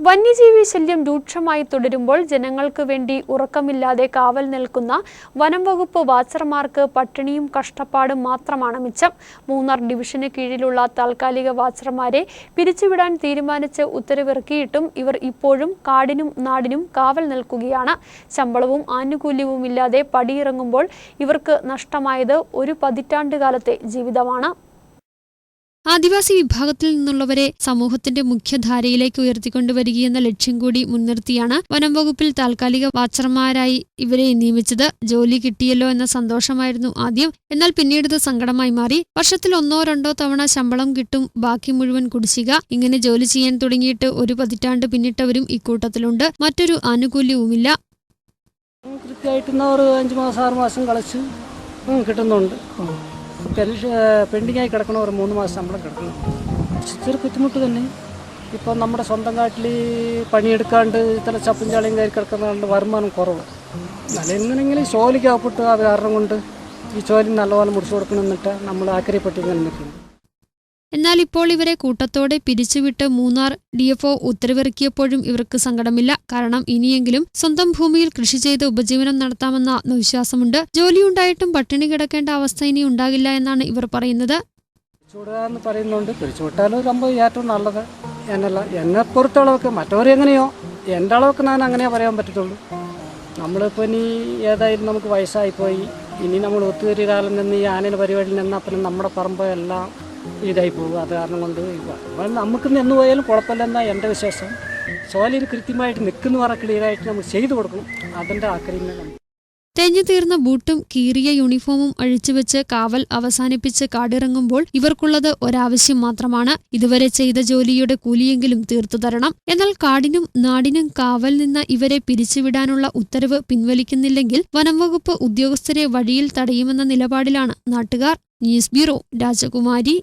വന്യജീവി ശല്യം രൂക്ഷമായി തുടരുമ്പോൾ ജനങ്ങൾക്ക് വേണ്ടി ഉറക്കമില്ലാതെ കാവൽ നിൽക്കുന്ന വനം വകുപ്പ് വാച്ചർമാർക്ക് പട്ടിണിയും കഷ്ടപ്പാടും മാത്രമാണ് മിച്ചം. മൂന്നാർ ഡിവിഷന് കീഴിലുള്ള താൽക്കാലിക വാച്ചർമാരെ പിരിച്ചുവിടാൻ തീരുമാനിച്ച് ഉത്തരവിറക്കിയിട്ടും ഇവർ ഇപ്പോഴും കാടിനും നാടിനും കാവൽ നിൽക്കുകയാണ്. ശമ്പളവും ആനുകൂല്യവും ഇല്ലാതെ പടിയിറങ്ങുമ്പോൾ ഇവർക്ക് നഷ്ടമായത് ഒരു പതിറ്റാണ്ട് കാലത്തെ ജീവിതമാണ്. ആദിവാസി വിഭാഗത്തിൽ നിന്നുള്ളവരെ സമൂഹത്തിന്റെ മുഖ്യധാരയിലേക്ക് ഉയർത്തിക്കൊണ്ടുവരികയെന്ന ലക്ഷ്യം കൂടി മുൻനിർത്തിയാണ് വനം വകുപ്പിൽ താൽക്കാലിക വാച്ചർമാരായി ഇവരെ നിയമിച്ചത്. ജോലി കിട്ടിയല്ലോ എന്ന സന്തോഷമായിരുന്നു ആദ്യം. എന്നാൽ പിന്നീട് സങ്കടമായി മാറി. വർഷത്തിൽ ഒന്നോ രണ്ടോ തവണ ശമ്പളം കിട്ടും ബാക്കി മുഴുവൻ കുടിശ്ശിക. ഇങ്ങനെ ജോലി ചെയ്യാൻ തുടങ്ങിയിട്ട് ഒരു പതിറ്റാണ്ട് പിന്നിട്ടവരും ഇക്കൂട്ടത്തിലുണ്ട്. മറ്റൊരു ആനുകൂല്യവുമില്ല. കൃത്യമായിട്ട് അഞ്ച് മാസം ആറ് മാസം കളിച്ച് കിട്ടുന്നുണ്ട്. പെൻഷൻ പെൻഡിങ്ങായി കിടക്കണ ഒരു മൂന്ന് മാസം ശമ്പളം കിടക്കണം. ചെറു ബുദ്ധിമുട്ട് തന്നെ. ഇപ്പം നമ്മുടെ സ്വന്തം കാട്ടിൽ പണിയെടുക്കാണ്ട് ഇത്ര ചപ്പും ചാളിയും കയറി കിടക്കുന്നതുകൊണ്ട് വരുമാനം കുറവ് നല്ല എങ്ങനെയെങ്കിലും ജോലിക്ക് അകപ്പെട്ട് അത് കാരണം കൊണ്ട് ഈ ജോലി നല്ലപോലെ മുടിച്ചു കൊടുക്കണമെന്നിട്ട് നമ്മൾ ആക്കരിപ്പെട്ടിങ്ങനെ നിൽക്കുന്നു എന്നാൽ ഇപ്പോൾ ഇവരെ കൂട്ടത്തോടെ പിരിച്ചുവിട്ട് മൂന്നാർ ഡിഎഫ്ഒ ഉത്തരവിറക്കിയപ്പോഴും ഇവർക്ക് സങ്കടമില്ല. കാരണം ഇനിയെങ്കിലും സ്വന്തം ഭൂമിയിൽ കൃഷി ചെയ്ത് ഉപജീവനം നടത്താമെന്ന ആത്മവിശ്വാസമുണ്ട് ജോലിയുണ്ടായിട്ടും പട്ടിണി കിടക്കേണ്ട അവസ്ഥ ഇനി ഉണ്ടാകില്ല എന്നാണ് ഇവർ പറയുന്നത്. പിരിച്ചുവിടുക എന്ന് പറയുന്നുണ്ട്. പിരിച്ചുവിട്ടാലും ഒരു ഏറ്റവും എന്നല്ല. എന്നെ പൊറത്തളവൊക്കെ മറ്റവരെങ്ങനെയോ എന്റെ അളവൊക്കെ ഞാൻ അങ്ങനെ പറയാൻ പറ്റത്തുള്ളൂ. നമ്മളിപ്പോൾ ഇനി ഏതായാലും നമുക്ക് വയസ്സായിപ്പോയി. ഇനി നമ്മൾ ഒത്തുകരി കാലം നിന്ന് ഈ ആനയുടെ പരിപാടിയിൽ നിന്നാൽ പിന്നെ നമ്മുടെ പറമ്പ് എല്ലാം ഇതായി പോകും. അത് കാരണം കൊണ്ട് നമുക്ക് നിന്ന് പോയാലും കുഴപ്പമില്ലെന്നാണ് എന്റെ വിശ്വാസം. സോലയിൽ കൃത്യമായിട്ട് നിൽക്കുന്ന പറ ക്ലിയറായിട്ട് നമുക്ക് ചെയ്തു കൊടുക്കണം. അതിന്റെ ആക്രമണം തെഞ്ഞു തീർന്ന ബൂട്ടും കീറിയ യൂണിഫോമും അഴിച്ചുവെച്ച് കാവൽ അവസാനിപ്പിച്ച് കാടിറങ്ങുമ്പോൾ ഇവർക്കുള്ളത് ഒരാവശ്യം മാത്രമാണ്. ഇതുവരെ ചെയ്ത ജോലിയുടെ കൂലിയെങ്കിലും തീർത്തു തരണം. എന്നാൽ കാടിനും നാടിനും കാവൽ നിന്ന് ഇവരെ പിരിച്ചുവിടാനുള്ള ഉത്തരവ് പിൻവലിക്കുന്നില്ലെങ്കിൽ വനംവകുപ്പ് ഉദ്യോഗസ്ഥരെ വഴിയിൽ തടയുമെന്ന നിലപാടിലാണ് നാട്ടുകാർ. ന്യൂസ് ബ്യൂറോ രാജകുമാരി.